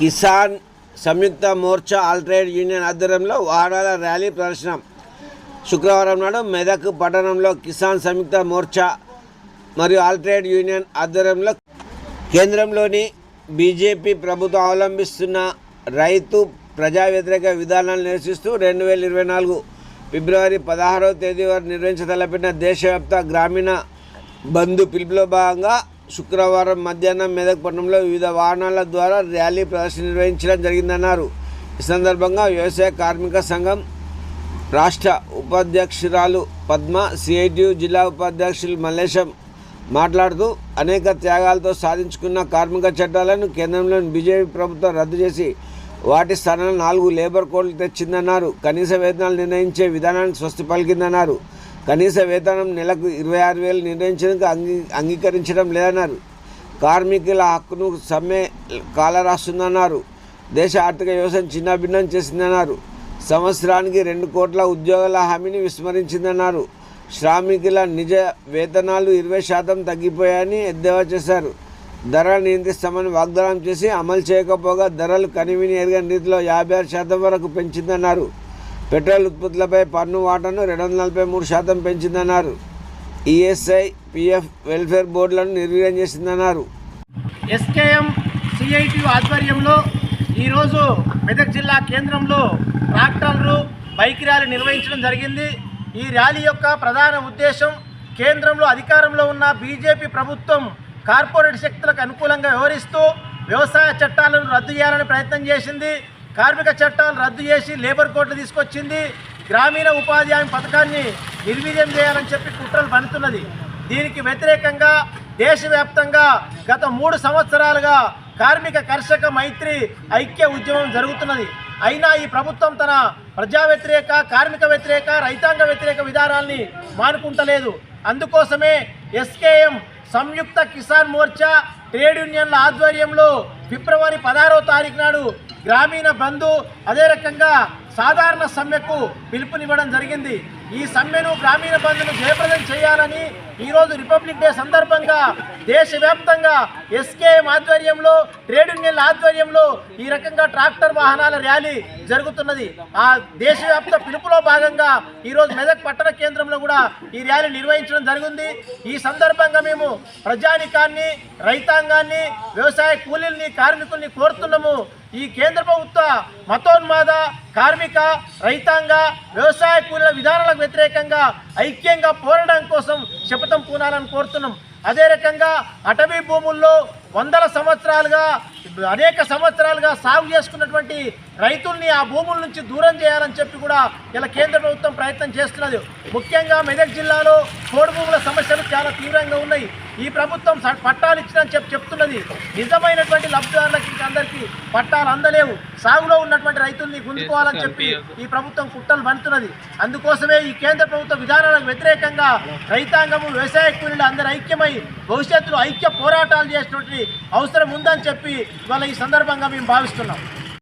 Kisan Samyukta Morcha all trade union ఆధ్వర్యంలో వాహనాల rally ప్రదర్శన. శుక్రవారం నాడు మెదక్ పట్టణంలో కిసాన్ సంయుక్త మోర్చా మరియు ఆల్ట్రేడ్ యూనియన్ ఆధ్వర్యంలో కేంద్రంలోని బీజేపీ ప్రభుత్వం అవలంబిస్తున్న రైతు ప్రజా వ్యతిరేక విధానాలు నిరసిస్తూ రెండు వేల ఇరవై నాలుగు ఫిబ్రవరి పదహారవ తేదీ వరకు నిర్వహించతలపిన దేశవ్యాప్త గ్రామీణ బంధు పిలుపులో భాగంగా శుక్రవారం మధ్యాహ్నం మెదక్ పట్టణంలో వివిధ వాహనాల ద్వారా ర్యాలీ ప్రదర్శన నిర్వహించడం జరిగిందన్నారు. ఈ సందర్భంగా వ్యవసాయ కార్మిక సంఘం రాష్ట్ర ఉపాధ్యక్షురాలు పద్మ సిఐటియు జిల్లా ఉపాధ్యక్షులు మల్లేశం మాట్లాడుతూ అనేక త్యాగాలతో సాధించుకున్న కార్మిక చట్టాలను కేంద్రంలోని బీజేపీ ప్రభుత్వం రద్దు చేసి వాటి స్థానంలో నాలుగు లేబర్ కోడ్లు తెచ్చిందన్నారు. కనీస వేతనాలు నిర్ణయించే విధానానికి స్వస్తి పలికిందన్నారు. కనీస వేతనం నెలకు ఇరవై ఆరు వేలు నిర్ణయించడానికి అంగీ అంగీకరించడం లేదన్నారు. కార్మికుల హక్కును సమ్మె కాలరాస్తుందన్నారు. దేశ ఆర్థిక వ్యవస్థను చిన్నాభిన్నం చేసిందన్నారు. సంవత్సరానికి రెండు కోట్ల ఉద్యోగాల హామీని విస్మరించిందన్నారు. శ్రామికుల నిజ వేతనాలు ఇరవై శాతం తగ్గిపోయాయని ఎద్దేవా చేశారు. ధరలు నియంత్రిస్తామని వాగ్దానం చేసి అమలు చేయకపోగా ధరలు కనివిని ఎరగని రీతిలో యాభై ఆరు శాతం వరకు పెంచిందన్నారు. పెట్రోల్ ఉత్పత్తులపై పన్ను వాటాను రెండు వందల నలభై మూడు శాతం పెంచిందన్నారు. ఈఎస్ఐ పిఎఫ్ వెల్ఫేర్ బోర్డులను నిర్వీర్యం చేసిందన్నారు. ఎస్కేఎం సిఐటి ఆధ్వర్యంలో ఈరోజు మెదక్ జిల్లా కేంద్రంలో ట్రాక్టర్లు బైక్ ర్యాలీ నిర్వహించడం జరిగింది. ఈ ర్యాలీ యొక్క ప్రధాన ఉద్దేశం కేంద్రంలో అధికారంలో ఉన్న బీజేపీ ప్రభుత్వం కార్పొరేట్ శక్తులకు అనుకూలంగా వ్యవహరిస్తూ వ్యవసాయ చట్టాలను రద్దు చేయాలని ప్రయత్నం చేసింది. కార్మిక చట్టాలు రద్దు చేసి లేబర్ కోడ్లు తీసుకొచ్చింది. గ్రామీణ ఉపాధి హామీ పథకాన్ని నిర్వీర్యం చేయాలని చెప్పి కుట్రలు పనుతున్నది దీనికి వ్యతిరేకంగా దేశవ్యాప్తంగా గత మూడు సంవత్సరాలుగా కార్మిక కర్షక మైత్రి ఐక్య ఉద్యమం జరుగుతున్నది. అయినా ఈ ప్రభుత్వం తన ప్రజా వ్యతిరేక కార్మిక వ్యతిరేక రైతాంగ వ్యతిరేక విధానాల్ని మానుకుంటలేదు. అందుకోసమే ఎస్కేఎం సంయుక్త కిసాన్ మోర్చా ట్రేడ్ యూనియన్ల ఆధ్వర్యంలో ఫిబ్రవరి పదహారో తారీఖు నాడు గ్రామీణ బంధు అదే రకంగా సాధారణ సమ్మెకు పిలుపునివ్వడం జరిగింది. ఈ సమ్మెను గ్రామీణ బంధును జయప్రదం చేయాలని ఈరోజు రిపబ్లిక్ డే సందర్భంగా దేశవ్యాప్తంగా ఎస్కేఎం ఆధ్వర్యంలో ట్రేడ్ యూనియన్ల ఆధ్వర్యంలో ఈ రకంగా ట్రాక్టర్ వాహనాల ర్యాలీ జరుగుతున్నది. ఆ దేశవ్యాప్త పిలుపులో భాగంగా ఈరోజు మెదక్ పట్టణ కేంద్రంలో కూడా ఈ ర్యాలీ నిర్వహించడం జరిగింది. ఈ సందర్భంగా మేము ప్రజానికాన్ని రైతాంగాన్ని వ్యవసాయ కూలీల్ని కార్మికుల్ని కోరుతున్నాము. ఈ కేంద్ర ప్రభుత్వ మతోన్మాద కార్మిక రైతాంగ వ్యవసాయ కూలీల విధానాలకు వ్యతిరేకంగా ఐక్యంగా పోరాడడం కోసం శపథం పూనాలని కోరుతున్నాం. అదే రకంగా అటవీ భూముల్లో వందల సంవత్సరాలుగా అనేక సంవత్సరాలుగా సాగు చేసుకున్నటువంటి రైతుల్ని ఆ భూముల నుంచి దూరం చేయాలని చెప్పి కూడా ఇలా కేంద్ర ప్రభుత్వం ప్రయత్నం చేస్తున్నది. ముఖ్యంగా మెదక్ జిల్లాలో కోడి భూముల సమస్యలు చాలా తీవ్రంగా ఉన్నాయి. ఈ ప్రభుత్వం స- పట్టాలు ఇచ్చిందని చెప్పి చెప్తున్నది. నిజమైనటువంటి లబ్ధిదారుల ఇంకా అందరికీ పట్టాలు అందలేవు. సాగులో ఉన్నటువంటి రైతుల్ని గుంజుకోవాలని చెప్పి ఈ ప్రభుత్వం కుట్రలు బంతున్నది అందుకోసమే ఈ కేంద్ర ప్రభుత్వ విధానాలకు వ్యతిరేకంగా రైతాంగము వ్యవసాయ కూలీలు అందరు ఐక్యమై భవిష్యత్తులో ఐక్య పోరాటాలు చేసినటువంటి అవసరం ఉందని చెప్పి ఇవాళ ఈ సందర్భంగా మేము భావిస్తున్నాం.